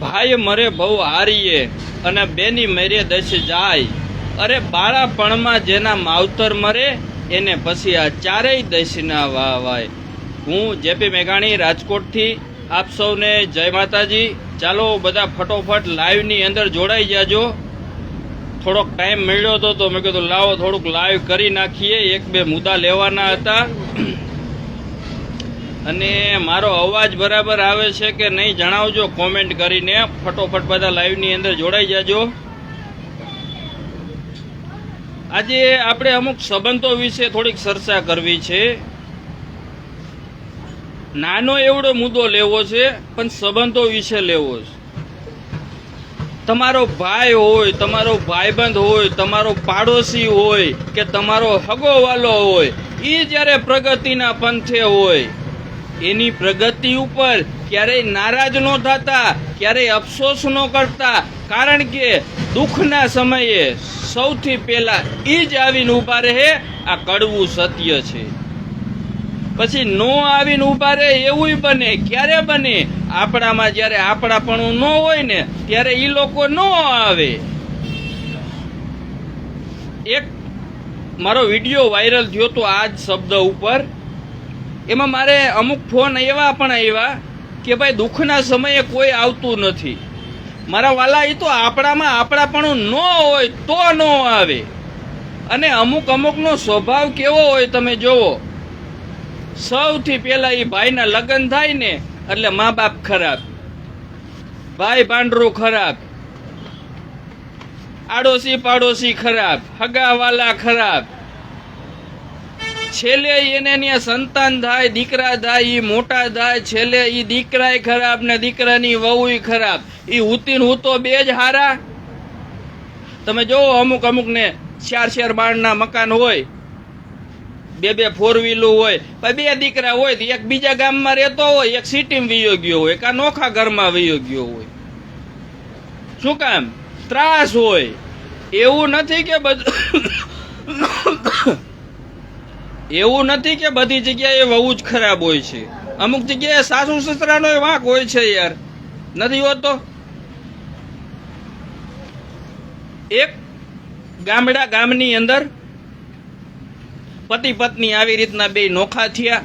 ભાઈ મરે બહુ હારીએ અને બેની મેરે દશ જાય. અરે બાળાપણમાં જેના માવતર મરે, એને પછી આ ચારેય દશના વાહ વાય હું જેપી મેઘાણી રાજકોટથી, આપ સૌને જય માતાજી. ચાલો બધા ફટોફટ લાઈવની અંદર જોડાઈ જાજો. થોડોક ટાઈમ મળ્યો હતો તો મેં કીધું લાવો થોડુંક લાઈવ કરી નાખીએ. એક બે મુદ્દા લેવાના હતા. અને મારો અવાજ બરાબર આવે છે કે નહીં જણાવજો કોમેન્ટ કરીને. ફટોફટ બધા લાઈવની અંદર જોડાઈ જાજો. આજે આપણે અમુક સંબંધો વિશે થોડીક ચર્ચા કરવી છે. નાનો એવડો મુદ્દો લેવો છે, પણ સંબંધો વિશે લેવો છે. તમારો ભાઈ હોય, તમારો ભાઈબંધ હોય, તમારો પાડોશી હોય કે તમારો હગોવાલો હોય એ જ્યારે પ્રગતિના પંથે હોય એની પ્રગતિ ઉપર ક્યારેય નારાજ ન થતા, ક્યારેય અફસોસ ન કરતા, કારણ કે દુઃખના સમયે સૌથી પહેલા એ જ આવીને ઊભા રહે, આ કડવું સત્ય છે. પછી નો આવીને ઊભા રહે એવું બને, ક્યારે બને? આપણામાં જ્યારે આપણાપણું ન હોય ને, ત્યારે એ લોકો ન આવે. એક મારો વીડિયો વાયરલ થયો તો આ જ શબ્દ ઉપર એમાં મારે અમુક ફોન એવા પણ આવ્યા કે ભાઈ દુઃખના સમયે કોઈ આવતું નથી. મારા વાલા એ તો આપણામાં આપણાપણું ન હોય તો ન આવે. અને અમુક અમુકનો સ્વભાવ કેવો હોય તમે જોવો. સૌથી પહેલાં એ ભાઈના લગ્ન થાય ને એટલે મા બાપ ખરાબ. ભાઈ પાંડરું ખરાબ. આડોશી પાડોશી ખરાબ. હગાવાલા ખરાબ. છેલ્લે એને ત્યાં સંતાન થાય, દીકરા થાય એ મોટા થાય, છેલ્લે એ દીકરાય ખરાબ ને દીકરાની વહુય ખરાબ. ઈ હું હુતો બે જ હારા. તમે જોવો અમુક અમુક ને ચાર ચાર બાળના મકાન હોય, બે બે ફોર વ્હીલું હોય બે દીકરા હોય તો એક બીજા ગામમાં રહેતો હોય, એક સિટીમાં વયો ગયો હોય કા નોખા ઘરમાં વયો ગયો હોય. શું કામ? ત્રાસ હોય. એવું નથી કે બધું એવું નથી કે બધી જગ્યાએ બહુ જ ખરાબ હોય છે. અમુક જગ્યાએ સાસુ સસરાનો વાંક હોય છે યાર. નથી હોતો? એક ગામડા ગામની અંદર પતિ પત્ની આવી રીતના બે નોખા થયા.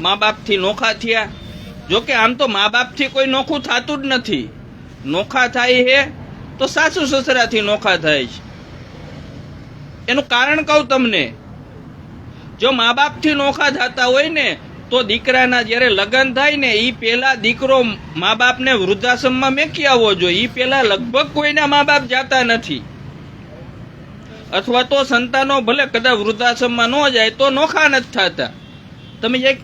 મા બાપથી નોખા થયા. જોકે આમ તો મા બાપથી કોઈ નોખું થતું જ નથી. નોખા થાય છે તો સાસુ સસરાથી નોખા થાય છે. એનું કારણ કહું તમને. જો મા બાપથી નોખા થતા હોય ને, તો દીકરાના જ્યારે લગ્ન થાય ને એ પેલા દીકરો મા બાપને વૃદ્ધાશ્રમમાં મેકી આવવો જોઈએ. એ પેલા લગભગ કોઈના મા બાપ જાતા નથી. અથવા તો સંતાનો ભલે કદાચ વૃદ્ધાશ્રમમાં ન જાય, તો નોખા નથી થતા. તમે એક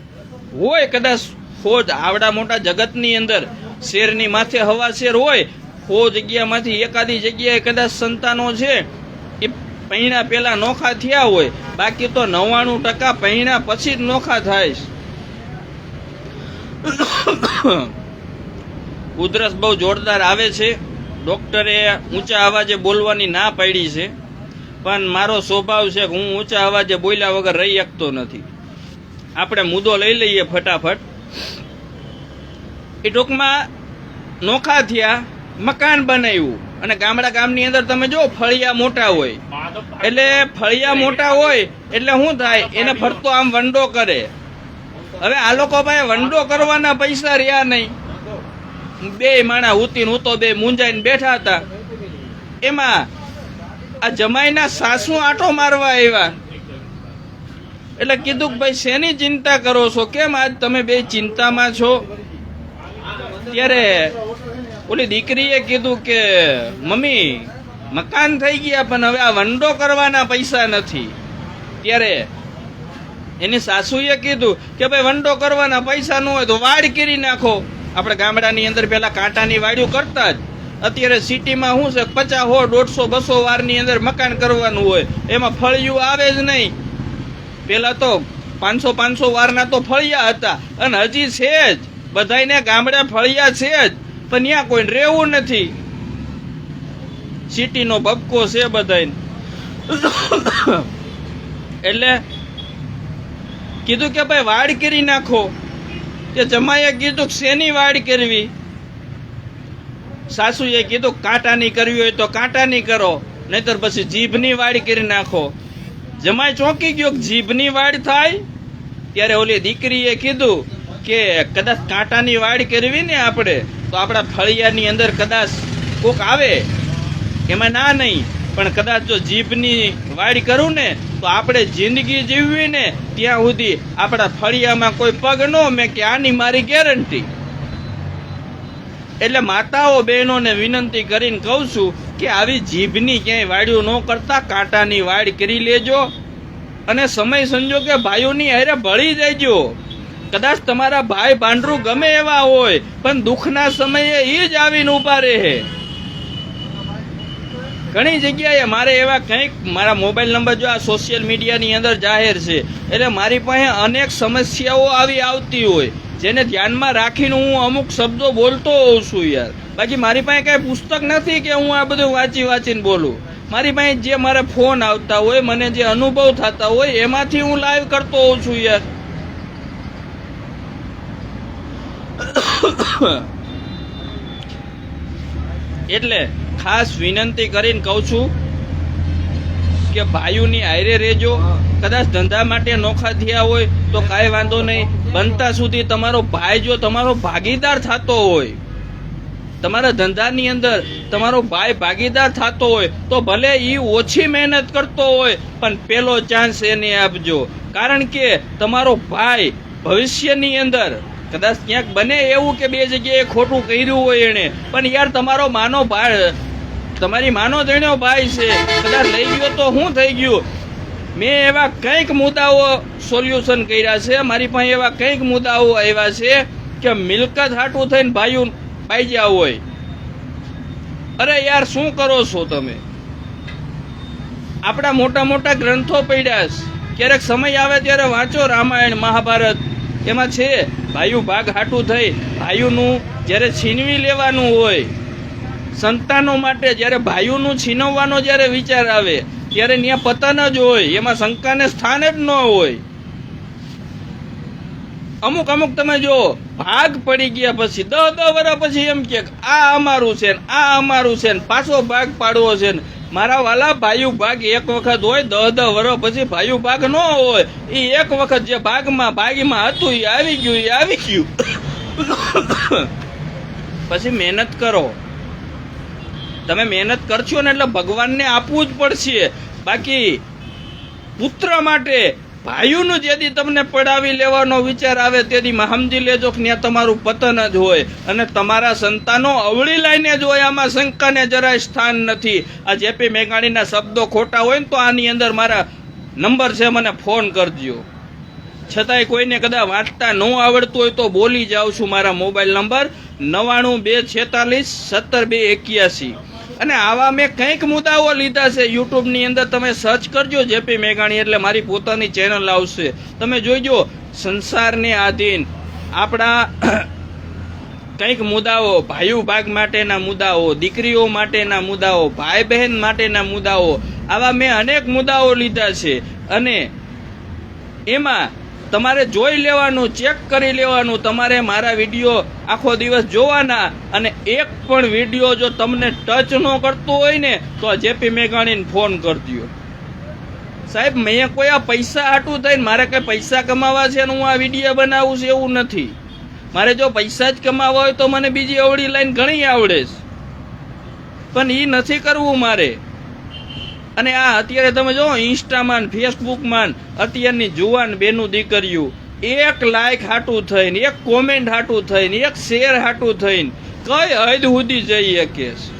હોય કદાચ ફોજ આવડા મોટા જગતની અંદર, શેરની માથે હવા શેર હોય ફો જગ્યામાંથી એકાદી જગ્યાએ કદાચ સંતાનો છે પૈણા પહેલા નોખા થયા હોય, બાકી તો નવ્વાણું ટકા પૈણા પછી જ નોખા થાય ઉધરસ બહુ જોરદાર આવે છે. ડોક્ટરે ઊંચા અવાજે બોલવાની ના પાડી છે. પણ મારો સ્વભાવ છે કે હું ઊંચા અવાજે બોલ્યા વગર રહી શકતો નથી. આપણે મુદ્દો લઈ લઈએ ફટાફટ. એ ટૂંકમાં નોખા થયા, મકાન બનાવ્યું. અને ગામડા ગામની અંદર તમે જો ફળિયા મોટા હોય. એટલે ફળિયા મોટા હોય, એટલે શું થાય, એને ફરતો આમ વંડો કરે. હવે આ લોકો પાસે વંડો કરવાના પૈસા રહ્યા નહીં. બે માણા હું તો બે મૂંજાઈને બેઠા હતા. એમાં આ જમાઈના સાસુ આટો મારવા આવ્યા. એટલે કીધું કે ભાઈ, શેની ચિંતા કરો છો? કેમ આજ તમે બે ચિંતામાં છો? ત્યારે ઓલી દીકરીએ કીધું કે, મમ્મી, મકાન થઈ ગયા, પણ હવે આ વંડો કરવાના પૈસા નથી. ત્યારે એની સાસુએ કીધું કે, ભાઈ, વંડો કરવાના પૈસા ન હોય તો વાડ કરી નાખો. આપણે ગામડાની અંદર પહેલાં કાંટાની વાડ્યું કરતા જ. અત્યારે સિટીમાં શું છે, પચાસ હો, દોઢસો, બસો વારની અંદર મકાન કરવાનું હોય. એમાં ફળિયું આવે જ નહીં. પેલા તો પાંચસો પાંચસો વારના તો ફળિયા હતા. અને હજી છે જ. બધાયને ગામડે ફળિયા છે જ. પણ ત્યાં કોઈ રહેવું નથી. સિટીનો બબકો છે બધાય એટલે કીધું કે ભાઈ વાડ કરી નાખો. કે જમાઈએ કીધું શેની વાડ કરવી? સાસુએ કીધું કાંટાની કરવી હોય તો કાંટાની કરો, નહીતર પછી જીભની વાડ કરી નાખો. જમાઈ ચોંકી ગયો જીભની વાડ થાય? ત્યારે ઓલી દીકરીએ કીધું કે કદાચ કાંટાની વાડ કરવી ને આપણે, તો આપણા ફળિયાની અંદર કદાચ કોક આવે, એમાં ના નહીં, પણ કદાચ જો જીભની વાડ કરું ને, તો આપણે જિંદગી જીવવી ને, ત્યાં સુધી આપણા ફળિયામાં કોઈ પગ ન મેં કે આની મારી ગેરંટી. એટલે માતાઓ બહેનોને વિનંતી કરીને કહું છું કે આવી જીભની ક્યાંય વાડ્યું ન કરતા, કાંટાની વાડ કરી લેજો, અને સમય સંજોગે ભાઈઓની હારે ભળી જજો. કદાચ તમારા ભાઈ ભાંડરું ગમે એવા હોય, પણ દુઃખના સમયે એ જ આવીને ઊભા રહે. ઘણી જગ્યાએ મારે એવા કંઈક, મારા મોબાઈલ નંબર જો આ સોશિયલ મીડિયાની અંદર જાહેર છે, એટલે મારી પાસે અનેક સમસ્યાઓ આવી આવતી હોય, જેને ધ્યાનમાં રાખીને હું અમુક શબ્દો બોલતો હોઉં છું યાર. બાકી મારી પાસે કાંઈ પુસ્તક નથી કે હું આ બધું વાંચી વાંચીને બોલું. મારી પાસે જે મારે ફોન આવતા હોય, મને જે અનુભવ થતા હોય, એમાંથી હું લાઈવ કરતો હોઉં છું યાર. એટલે ખાસ વિનંતી કરીને કહું છું કે ભાઈઓની આયરે રહેજો. કદાચ ધંધા માટે નોખા થયા હોય તો કાંઈ વાંધો નહીં. બનતા સુધી તમારો ભાઈ જો તમારો ભાગીદાર થતો હોય તમારા ધંધાની અંદર તમારો ભાઈ ભાગીદાર થતો હોય તો ભલે એ ઓછી મહેનત કરતો હોય પણ પેલો ચાન્સ એને આપજો. કારણ કે તમારો ભાઈ ભવિષ્યની અંદર કદાચ ક્યાંક બને એવું કે બે જગ્યાએ ખોટું કર્યું હોય એને પણ યાર તમારો માનો ભાઈ, તમારી માનો જણ્યો ભાઈ છે. કદાચ લઈ ગયો તો શું થઈ ગયું. મેં એવા કંઈક મુદ્દાઓ સોલ્યુશન કર્યા છે. મારી પાસે એવા કંઈક મુદ્દાઓ આવ્યા છે કે મિલકત હાટું થઈને ભાઈઓ પાઈજ્યા હોય. અરે યાર, શું કરો છો તમે? આપણા મોટા મોટા ગ્રંથો પડ્યા છે. ક્યારેક સમય આવે ત્યારે વાંચો રામાયણ, મહાભારત. એમાં છે, ભાઈઓ ભાગ હાટું થઈ, ભાઈઓનું જ્યારે છીનવી લેવાનું હોય, સંતાનો માટે જ્યારે ભાઈઓનું છીનવવાનો જ્યારે વિચાર આવે, ત્યારે ત્યાં પતન જ હોય, એમાં શંકાને સ્થાન જ ન હોય. અમુક અમુક તમે જો, ભાગ પડી ગયા પછી દસ દહ વર્ષ પછી એમ કે, આ અમારું છે આ અમારું છે પાછો ભાગ પાડવો છે ને. મારા વાલા ભાયુ ભાગ એક વખત હોય દસ દસ વર્ષ પછી ભાયુ ભાગ ન હોય. એ એક વખત જે ભાગમાં, ભાગીમાં હતું એ આવી ગયું એ આવી ગયું. પછી મહેનત કરો. તમે મહેનત કરશો ને એટલે ભગવાનને આપવું જ પડશે. બાકી પુત્ર માટે ભાઈઓનું જેથી તમને પડાવી લેવાનો વિચાર આવે તેથી સમજી લેજો કે ત્યાં તમારું પતન જ હોય અને તમારા સંતાનો અવળી લાઈને જ હોય, આમાં શંકાને જરાય સ્થાન નથી. આ જેપી મેઘાણીના શબ્દો ખોટા હોય ને તો આની અંદર મારા નંબર છે, મને ફોન કરજો. છતાંય કોઈને કદાચ વાંચતા ન આવડતું હોય તો બોલી જાઉં છું મારા મોબાઈલ નંબર નવાણું બે છેતાલીસ સત્તર બે એક્યાસી. અને આવા મેં કંઈક મુદ્દાઓ લીધા છે. યુટ્યુબની અંદર તમે સર્ચ કરજો જેપી મેઘાણી, એટલે મારી પોતાની ચેનલ આવશે. તમે જોઈજો, સંસારને આધીન. આપણા કંઈક મુદ્દાઓ, ભાઈઓ ભાગ માટેના મુદ્દાઓ, દીકરીઓ માટેના મુદ્દાઓ ભાઈ બહેન માટેના મુદ્દાઓ, આવા મેં અનેક મુદ્દાઓ લીધા છે. અને એમાં તમારે જોઈ લેવાનું, ચેક કરી લેવાનું, તમારે મારા વીડિયો આખો દિવસ જોવાના અને એક પણ વીડિયો જો તમને ટચ ન કરતો હોય ને, તો જેપી મેઘાણીને ફોન કરજો. સાહેબ, મેં કોઈ આ પૈસા આટું થઈને મારે કંઈ પૈસા કમાવા છે હું આ વીડિયો બનાવું છું એવું નથી. મારે જો પૈસા જ કમાવા હોય તો મને બીજી અવળી લાઈન ઘણી આવડે છે. પણ એ નથી કરવું મારે. અને આ અત્યારે તમે જો ઇન્સ્ટામાં ફેસબુકમાં અત્યારની જુવાન બેનું દીકરીઓ એક લાઈક હાટું થઈને, એક કોમેન્ટ હાટું થઈને, એક શેર હાટું થઈને, કઈ હદ સુધી જઈએ કેસ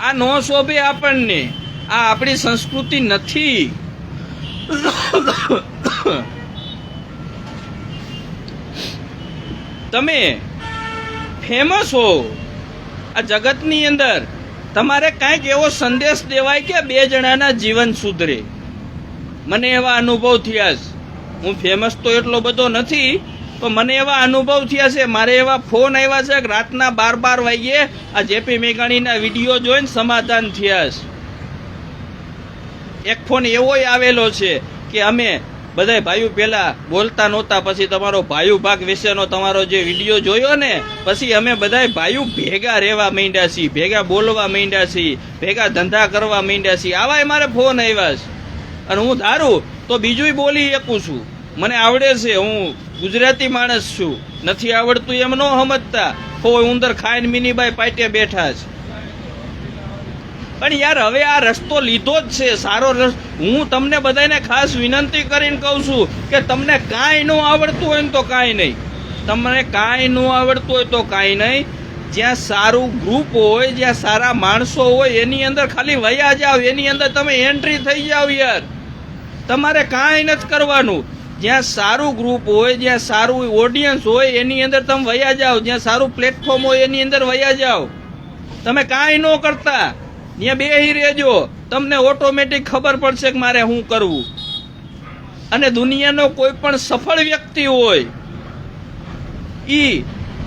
આ નો શોભે આપણને. આ આપણી સંસ્કૃતિ નથી. તમે ફેમસ હો. આ જગતની અંદર તમારે કાંઈક એવો સંદેશ દેવાય કે બે જણાના જીવન સુધરે. મને એવા અનુભવ થયા છે. હું ફેમસ તો એટલો બધો નથી, પણ મને એવા અનુભવ થયા છે. મારે એવા ફોન આવ્યા છે કે રાતના બાર બાર વાગ્યે આ જેપી મેઘાણીના વીડિયો જોઈને સમાધાન થયા છે. એક ફોન એવોય આવેલો છે કે અમે બધાય ભાઈઓ પેલા બોલતા નહોતા, પછી તમારો ભાઈઓ ભાગ વિશેનો તમારો જે વીડિયો જોયો ને, પછી અમે બધાય ભાઈઓ ભેગા રહેવા માંડ્યા છીએ, ભેગા બોલવા માંડ્યા છીએ, ભેગા ધંધા કરવા માંડ્યા છીએ. આવાય મારે ફોન આવ્યા છે. અને હું ધારું તો બીજુંય બોલી શકું છું. મને આવડે છે, હું ગુજરાતી માણસ છું. નથી આવડતું એમ ન સમજતા. કોઈ ઉંદર ખાઈને મિનીબાઈ પાટે બેઠા છે. પણ યાર, હવે આ રસ્તો લીધો જ છે, સારો રસ. હું તમને બધાને ખાસ વિનંતી કરીને કહું છું કે તમને કાંઈ ન આવડતું હોય ને તો કાંઈ નહીં. તમને કાંઈ ન આવડતું હોય તો કાંઈ નહીં. જ્યાં સારું ગ્રુપ હોય, જ્યાં સારા માણસો હોય, એની અંદર ખાલી વયા જાવ, એની અંદર તમે એન્ટ્રી થઈ જાવ યાર. તમારે કાંઈ નથી કરવાનું. જ્યાં સારું ગ્રુપ હોય, જ્યાં સારું ઓડિયન્સ હોય, એની અંદર તમે વયા જાઓ જ્યાં સારું પ્લેટફોર્મ હોય, એની અંદર વયા જાઓ તમે કાંઈ ન કરતા. ત્યાં બેહી રહેજો. તમને ઓટોમેટિક ખબર પડશે કે મારે શું કરવું. અને દુનિયાનો કોઈ પણ સફળ વ્યક્તિ હોય એ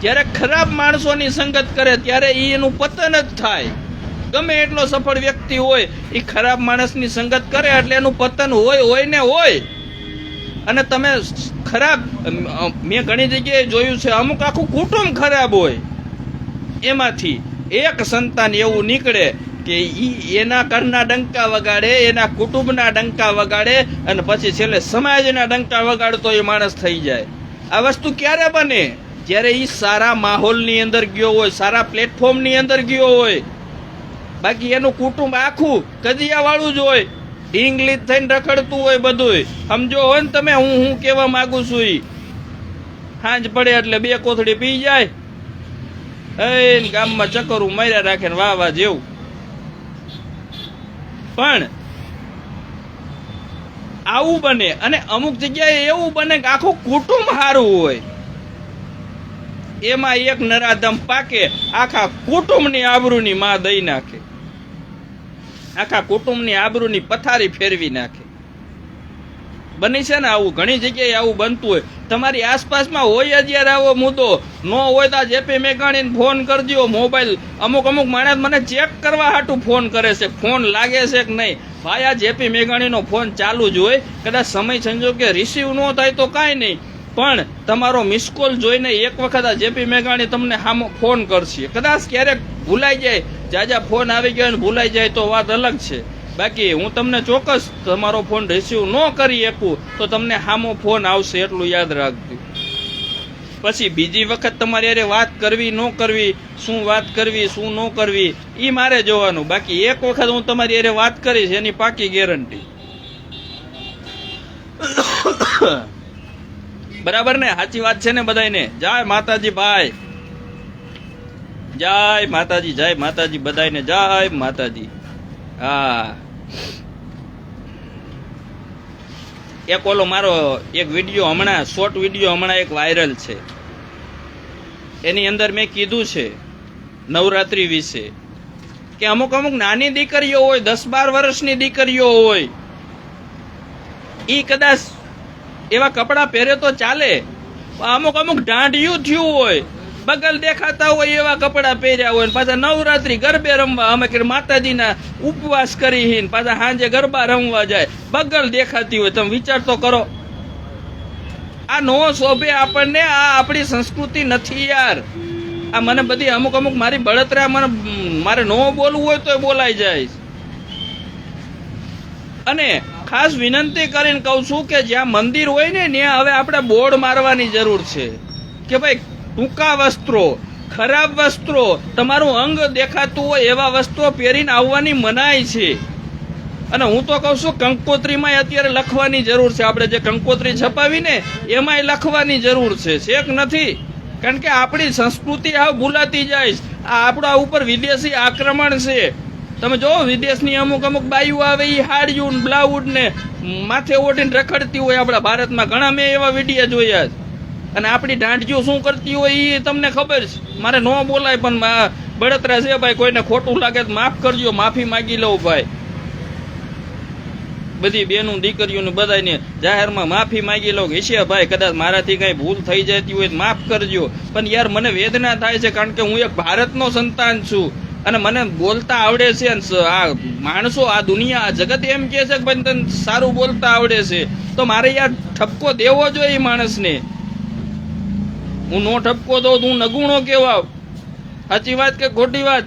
જ્યારે ખરાબ માણસોની સંગત કરે ત્યારે એ એનું પતન જ થાય. ગમે એટલો સફળ વ્યક્તિ હોય એ ખરાબ માણસની સંગત કરે એટલે એનું પતન હોય હોય ને હોય. અને તમે ખરાબ મેં ઘણી જગ્યાએ જોયું છે, અમુક આખું કુટુંબ ખરાબ હોય. એમાંથી એક સંતાન એવું નીકળે કે ઈ એના ઘરના ડંકા વગાડે, એના કુટુંબના ડંકા વગાડે અને પછી છેલ્લે સમાજના ડંકા વગાડતો એ માણસ થઈ જાય. આ વસ્તુ ક્યારે બને? જ્યારે એ સારા માહોલની અંદર ગયો હોય, સારા પ્લેટફોર્મની અંદર ગયો હોય. બાકી એનું કુટુંબ આખું કજિયાવાળું જ હોય. ઇંગ્લિશ થઈને રખડતું હોય બધુંય. સમજો હોય ને તમે, હું હું કહેવા માંગુ છું એ સાંજ પડે એટલે બે કોથળી પી જાય. એ ગામમાં ચક્કરું માર્યા રાખે વાહ વાહ જેવું. પણ આવું બને અને અમુક જગ્યાએ એવું બને કે આખું કુટુંબ સારું હોય. એમાં એક નરાધમ પાકે, આખા કુટુંબની આબરૂની માં દઈ નાખે. આખા કુટુંબની આબરૂની પથારી ફેરવી નાખે. બની છે ને આવું, ઘણી જગ્યાએ આવું બનતું હોય. તમારી આસપાસમાં હોય અત્યારે યાર આવો મુદ્દો. ન હોય તો જેપી મેઘાણીને ફોન કરજો, મોબાઈલ. અમુક અમુક માણસ મને ચેક કરવા હાટું ફોન કરે છે. ફોન લાગે છે કે નહીં? ભાઈ, આ જેપી મેઘાણીનો ફોન ચાલુ જ હોય. કદાચ સમય સંજોગે રિસીવ ન થાય તો કાંઈ નહીં. પણ તમારો મિસ કોલ જોઈને એક વખત આ જેપી મેઘાણી તમને હામો ફોન કરશે. કદાચ ક્યારેક ભૂલાઈ જાય. જાજા ફોન આવી ગયો ને ભૂલાઈ જાય તો વાત અલગ છે. બાકી હું તમને ચોક્કસ તમારો ફોન રિસીવ ન કરી શકું, તો તમને હામો ફોન આવશે એટલું યાદ રાખજો. પછી બીજી વખત તમારે અરે વાત કરવી, ન કરવી, શું વાત કરવી, શું ન કરવી એ મારે જોવાનું. બાકી એક વખત હું તમારી અરે વાત કરીશ, એની પાકી ગેરંટી બરાબર ને? સાચી વાત છે ને બધાને જય માતાજી ભાઈ. જય માતાજી જય માતાજી બધાને જય માતાજી. હા. એક ઓલો મારો એક વીડિયો હમણાં શોર્ટ વીડિયો હમણાં એક વાયરલ છે. એની અંદર મેં કીધું છે, નવરાત્રી વિશે, કે અમુક અમુક નાની દીકરીઓ હોય, દસ બાર વર્ષની દીકરીઓ હોય એ કદાચ એવા કપડાં પહેરે તો ચાલે, પણ અમુક અમુક ઢાંઢિયું થયું હોય બગલ દેખાતા હોય એવા કપડાં પહેર્યા હોય પાછા નવરાત્રી ગરબે રમવા અમે કે માતાજીના ઉપવાસ કરી ને પાછા સાંજે ગરબા રમવા જાય. બગલ દેખાતી હોય, તમે વિચાર તો કરો. આ નો શોભે આપણને, આ આપણી સંસ્કૃતિ નથી યાર. આ મને બધી અમુક અમુક મારી બળતરા મને, મારે નો બોલવું હોય તો બોલાઈ જાય. અને ખાસ વિનંતી કરીને કહું છું કે જ્યાં મંદિર હોય ને, ત્યાં હવે આપણે બોર્ડ મારવાની જરૂર છે. કે ભાઈ ટૂંકા વસ્ત્રો, ખરાબ વસ્ત્રો, તમારું અંગ દેખાતું હોય એવા વસ્ત્રો પહેરીને આવવાની મનાઈ છે. અને હું તો કહું છું કંકોત્રીમાં અત્યારે લખવાની જરૂર છે. આપણે જે કંકોત્રી છપાવીને, એમાંય લખવાની જરૂર છે. છેક નથી? કારણ કે આપણી સંસ્કૃતિ આ ભૂલાતી જાય. આ આપણા ઉપર વિદેશી આક્રમણ છે. તમે જો વિદેશની અમુક અમુક બાયુ આવે એ હાડ્યું બ્લાઉડ ને માથે ઓઢીને રખડતી હોય આપણા ભારતમાં. ઘણા મેં એવા વીડિયો જોયા છે. અને આપણી દાંડીઓ શું કરતી હોય એ તમને ખબર છે. મારે ન બોલાય, પણ બળતરા છે ભાઈ, કોઈને ખોટું લાગે તો માફ કરજો, માફી માગી લઉં ભાઈ. બધી બેનું દીકરીઓને બધાને જાહેરમાં માફી માંગી કે ઈશ્યા ભાઈ, કદાચ મારાથી કાંઈ ભૂલ થઈ જતી હોય માફ કરજો. પણ યાર મને વેદના થાય છે, કારણ કે હું એક ભારતનો સંતાન છું. અને મને બોલતા આવડે છે આ માણસો, આ દુનિયા, આ જગત એમ કહે છે કે ભાઈ, તને સારું બોલતા આવડે છે. તો મારે યાર ઠપકો દેવો જોઈએ માણસને. હું નો ઠપકો દઉં હું નગુણો કેવા? સાચી વાત કે ખોટી વાત?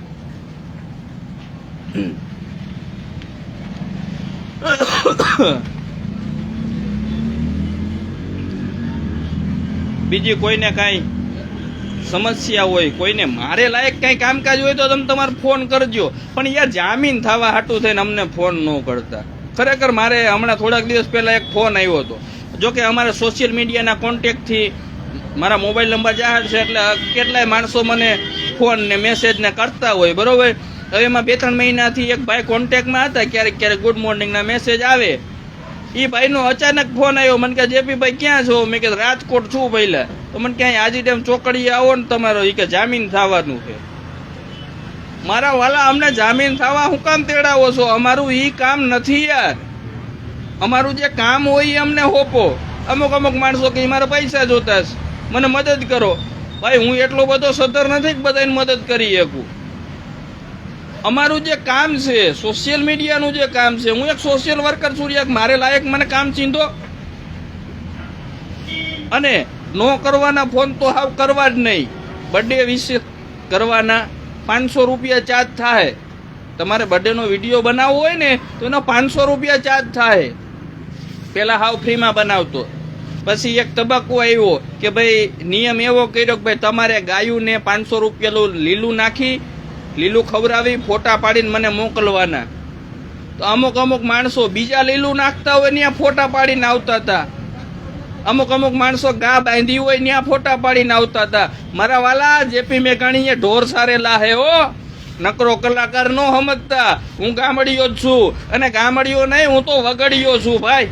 બીજી કોઈને કાંઈ સમસ્યા હોય, કોઈને મારે લાયક કાંઈ કામકાજ હોય તો તમે તમારે ફોન કરજો. પણ યાર જામીન થવા હાટું થઈને અમને ફોન ન કરતા. ખરેખર મારે હમણાં થોડાક દિવસ પહેલા એક ફોન આવ્યો હતો. જોકે અમારે સોશિયલ મીડિયાના કોન્ટેક્ટથી મારા મોબાઈલ નંબર જાહેર છે એટલે કેટલાય માણસો મને ફોન ને મેસેજ ને કરતા હોય, બરોબર? હવે એમાં બે ત્રણ મહિનાથી એક ભાઈ કોન્ટેક્ટમાં હતા, ક્યારેક ક્યારેક ગુડ મોર્નિંગના મેસેજ આવે. એ ભાઈનો અચાનક ફોન આવ્યો, મને કે જેપી ભાઈ ક્યાં છો? મેં કીધું, રાજકોટ છું પહેલા તો મને ક્યાંય આજે ટાઈમ ચોકડીએ આવો ને તમારો. એ કે, જામીન થવાનું છે. મારા વાલા, અમને જામીન થવા હું કામ તેડાવો છો? અમારું એ કામ નથી યાર. અમારું જે કામ હોય એ અમને હોપો. અમુક અમુક માણસો કે મારા પૈસા જોતા છે. મને મદદ કરો. ભાઈ, હું એટલો બધો સદ્ધર નથી બધાને મદદ કરી શકું. અમારું જે કામ છે સોશિયલ મીડિયાનું જે કામ છે, હું એક સોશિયલ વર્કર છું, યાર. મારે લાયક મને કામ ચીંધો. અને નો કરવાના ફોન તો હાવ કરવા જ નહીં. બર્થડે વિશે કરવાના પાંચસો રૂપિયા ચાર્જ થાય. તમારે બર્થડેનો વીડિયો બનાવવો હોય ને, તો એનો પાંચસો રૂપિયા ચાર્જ થાય. પહેલાં હાવ ફ્રીમાં બનાવતો. પછી એક તબક્કો આવ્યો કે ભાઈ નિયમ એવો કર્યો કે ભાઈ તમારે ગાયુંને પાંચસો રૂપિયાનું લીલું નાખી, લીલું ખવડાવી, ફોટા પાડીને મને મોકલવાના. તો અમુક અમુક માણસો બીજા લીલું નાખતા હોય ત્યાં ફોટા પાડીને આવતા હતા. અમુક અમુક માણસો ગા બાંધી હોય ત્યાં ફોટા પાડીને આવતા હતા. મારા વાલા, જેપી મેઘાણીએ ઢોર સારેલા હે હો. નકરો કલાકાર ન સમજતા. હું ગામડીયો જ છું. અને ગામડીયો નહીં, હું તો વગડીયો છું, ભાઈ.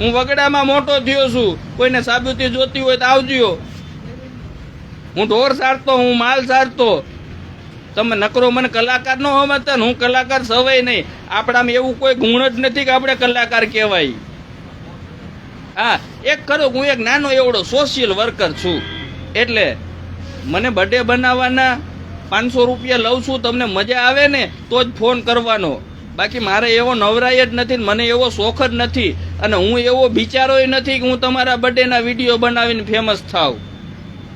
હું વગડામાં મોટો થયો છું. કોઈને સાબુતી જોતી હોય તો આવજો. હું ઢોર સારતો, હું માલ સારતો. તમે નકરો મને કલાકાર ન સમજતા હું કલાકાર સવાય નહીં. આપણામાં એવું કોઈ ગુણ જ નથી કે આપણે કલાકાર કહેવાય. હા, એક ખરો, હું એક નાનો એવડો સોશિયલ વર્કર છું. એટલે મને બર્થડે બનાવવાના પાંચસો રૂપિયા લઉં છું, તમને મજા આવે ને, તો જ ફોન કરવાનો. બાકી મારે એવો નવરાય જ નથી મને એવો શોખ જ નથી. અને હું એવો બિચારોય નથી કે હું તમારા બર્થડેના વીડિયો બનાવીને ફેમસ થાવ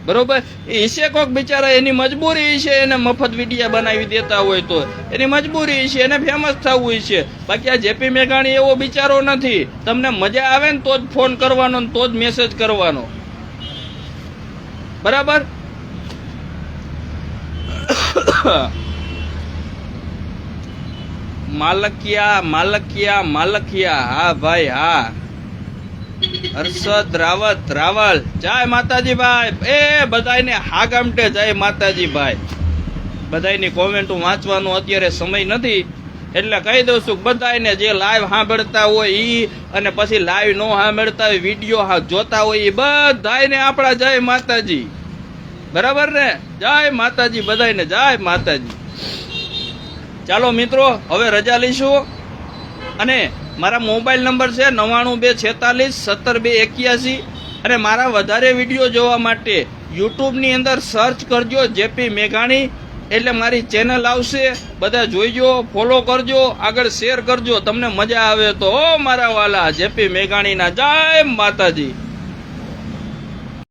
બરોબર? એ કોક બિચારા, એની મજબૂરી છે એને મફત વિડીયા બનાવી દેતા હોય તો. એની મજબૂરી છે એને ફેમસ થવું છે બાકી આ જેપી મેઘાણી એવો બિચારો નથી. તમને મજા આવે ને તો જ ફોન કરવાનો ને તો જ મેસેજ કરવાનો. બરાબર? માલકિયા માલકિયા માલકિયા. હા ભાઈ, હા. હર્ષદ રાવત, રાવલ. જય માતાજી ભાઈ. એ બધાને હા ગામટે જય માતાજી ભાઈ. બધાની કોમેન્ટ વાંચવાનો અત્યારે સમય નથી. એટલે કહી દઉં છું બધાને જે લાઈવ સાંભળતા હોય એ અને પછી લાઈવ નો સાંભળતા હોય વીડિયો જોતા હોય એ બધાને આપણા જય માતાજી. બરાબર ને? જય માતાજી બધાને જય માતાજી. ચાલો મિત્રો, હવે રજા લઈશું. અને મારા મોબાઈલ નંબર છે નવ્વાણું બે છેતાલીસ, સત્તર બે એક્યાસી. અને મારા વધારે વીડિયો જોવા માટે યુટ્યુબની અંદર સર્ચ કરજો જેપી મેઘાણી. એટલે મારી ચેનલ આવશે. બધા જોઈજો, ફોલો કરજો, આગળ શેર કરજો. તમને મજા આવે તો. ઓ મારા વાલા, જેપી મેઘાણીના. જય માતાજી.